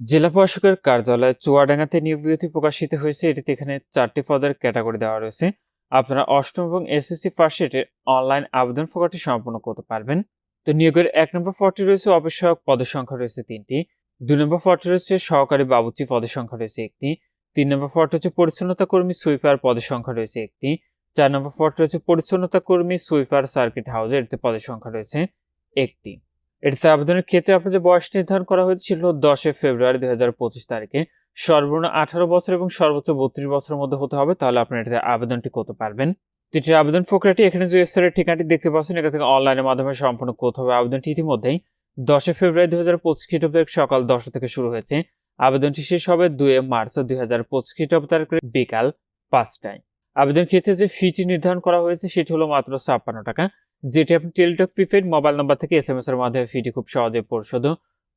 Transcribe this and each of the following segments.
জেলা প্রশাসকের কার্যালয়ে চুয়াডাঙ্গাতে নিয়োগ বিজ্ঞপ্তি প্রকাশিত হয়েছে। এটিতে এখানে চারটি পদের ক্যাটাগরি দেওয়া রয়েছে। আপনারা অষ্টম এবং এসএসসি ফার্স্ট এটের অনলাইন আবেদন প্রকারটি সম্পন্ন করতে পারবেন। তো নিয়োগের এক নম্বর ফর্টি রয়েছে অফিস পদের সংখ্যা রয়েছে তিনটি। দুই নম্বর ফর্টি রয়েছে সহকারী বাবুচি পদের সংখ্যা রয়েছে একটি। তিন নম্বর ফর্টি হচ্ছে পরিচ্ছন্নতা কর্মী সুইপার পদের সংখ্যা রয়েছে একটি। চার নম্বর ফর্টি রয়েছে পরিচ্ছন্নতা কর্মী সুইপার সার্কিট হাউসে এটিতে পদের সংখ্যা রয়েছে একটি। এটিতে আবেদনের ক্ষেত্রে আপনাদের বয়স নির্ধারণ করা হয়েছিল দশই ফেব্রুয়ারি দুই হাজার পঁচিশ তারিখে। সর্বনিম্ন আঠারো বছর এবং সর্বোচ্চ বত্রিশ বছরের মধ্যে হতে হবে, তাহলে আপনি এটাতে আবেদনটি করতে পারবেন। তো এটির আবেদন প্রক্রিয়াটি এখানে যে ওয়েবসাইটের ঠিকানাটি দেখতে পাচ্ছেন এখান থেকে অনলাইনের মাধ্যমে সম্পূর্ণ করতে হবে আবেদনটি ইতিমধ্যেই। দশই ফেব্রুয়ারি দুই হাজার পঁচিশ খ্রিস্টাব্দ সকাল দশটা থেকে শুরু হয়েছে। আবেদনটি শেষ হবে দুই মার্চ দুই হাজার পঁচিশ খ্রিস্টাব্দ তারিখে বিকাল পাঁচটায়। আবেদন ক্ষেত্রে যে ফিটি নির্ধারণ করা হয়েছে, সেটি হলো মাত্র ছাপ্পান্ন টাকা। যেটি আপনি টেলিটক প্রিপেড মোবাইল নাম্বার থেকে এস এম এর মাধ্যমে ফিটি খুব সহজে পরিশোধ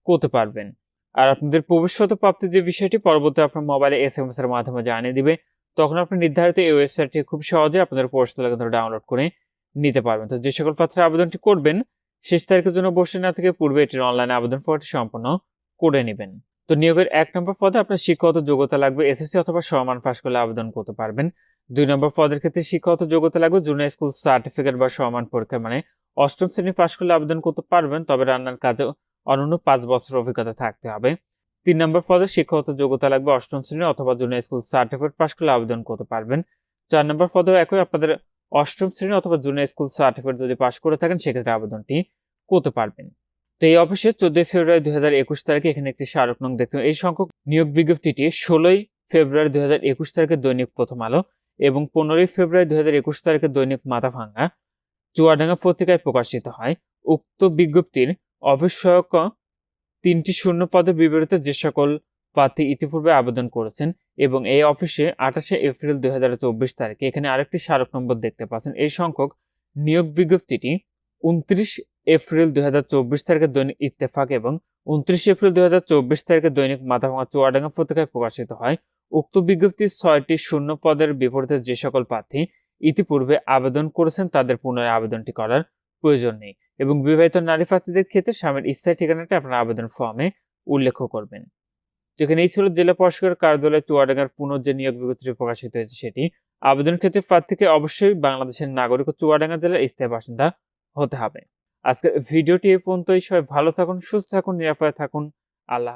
করতে পারবেন। আর আপনাদের ভবিষ্যৎ প্রাপ্তির যে বিষয়টি, পরবর্তী আপনার মোবাইলে এস এম এর মাধ্যমে জানিয়ে দিবে, তখন আপনি নির্ধারিত এই ওয়েবসাইটটি খুব সহজে আপনাদের কেন্দ্র ডাউনলোড করে নিতে পারবেন। তো যে সকল পাত্রে আবেদনটি করবেন, শেষ তারিখের জন্য বসে না থেকে পূর্বে এটির অনলাইন আবেদন ফর্মটি সম্পন্ন করে নেবেন। তো নিয়োগের এক নম্বর পদে আপনার শিক্ষাগত যোগ্যতা লাগবে, এসএসসি অথবা সমান পাশ করলে আবেদন করতে পারবেন। দুই নম্বর পদের ক্ষেত্রে শিক্ষাগত যোগ্যতা লাগবে। জুনিয়র স্কুল সার্টিফিকেট বা সমান পরীক্ষা মানে অষ্টম শ্রেণি পাশ করলে আবেদন করতে পারবেন, তবে রান্নার কাজে অনন্য পাঁচ বছর অভিজ্ঞতা থাকতে হবে। তিন নম্বর পদে শিক্ষাগত যোগ্যতা লাগবে অষ্টম শ্রেণি অথবা জুনিয়র স্কুল সার্টিফিকেট পাশ করলে আবেদন করতে পারবেন। চার নম্বর পদেও একই আপনাদের অষ্টম শ্রেণি অথবা জুনিয়র স্কুল সার্টিফিকেট যদি পাশ করে থাকেন, সেক্ষেত্রে আবেদনটি করতে পারবেন। তো এই অফিসে চোদ্দই ফেব্রুয়ারি দুই হাজার একুশ তারিখে এখানে একটি স্মারক নং দেখতে এই সংখ্যক নিয়োগ বিজ্ঞপ্তিটি ষোলোই ফেব্রুয়ারি দুই হাজার একুশ তারিখে দৈনিক প্রথম আলো। এবং পনেরোই ফেব্রুয়ারি দু হাজার একুশ তারিখে দৈনিক মাথাভাঙ্গা চুয়াডাঙ্গা পত্রিকায় প্রকাশিত হয়। উক্ত বিজ্ঞপ্তির অফিস তিনটি শূন্য পদে বিবৃত যে সকল প্রার্থী ইতিপূর্বে আবেদন করেছেন এবং এই অফিসে আঠাশে এপ্রিল দুই হাজার চব্বিশ তারিখে এখানে আরেকটি স্মারক নম্বর দেখতে পাচ্ছেন। এই সংখ্যক নিয়োগ বিজ্ঞপ্তিটি উনত্রিশ এপ্রিল দুই হাজার চব্বিশ তারিখে দৈনিক ইত্তেফাক এবং উনত্রিশ এপ্রিল দুই হাজার চব্বিশ তারিখে দৈনিক মাথাভাঙা চুয়াডাঙ্গা পত্রিকায় প্রকাশিত হয়। উক্ত বিজ্ঞপ্তির ছয়টি শূন্য পদের বিপরীতে যে সকল প্রার্থী ইতিপূর্বে আবেদন করেছেন, তাদের পুনরায় আবেদনটি করার প্রয়োজন নেই এবং বিবাহিত নারী প্রার্থীদের ক্ষেত্রে স্বামীর স্থায়ী ঠিকানাটা আপনার আবেদন ফর্মে উল্লেখ করবেন। যেখানে এই ছিল জেলা প্রশাসকের কার্যালয়ে চুয়াডাঙ্গার পুনঃ যে নিয়োগ বিজ্ঞপ্তি প্রকাশিত হয়েছে সেটি আবেদন ক্ষেত্রে প্রার্থীকে অবশ্যই বাংলাদেশের নাগরিক ও চুয়াডাঙ্গা জেলার স্থায়ী বাসিন্দা হতে হবে। আজকের ভিডিওটি এ পর্যন্তই। সবাই ভালো থাকুন, সুস্থ থাকুন, নিরাপদে থাকুন। আল্লাহ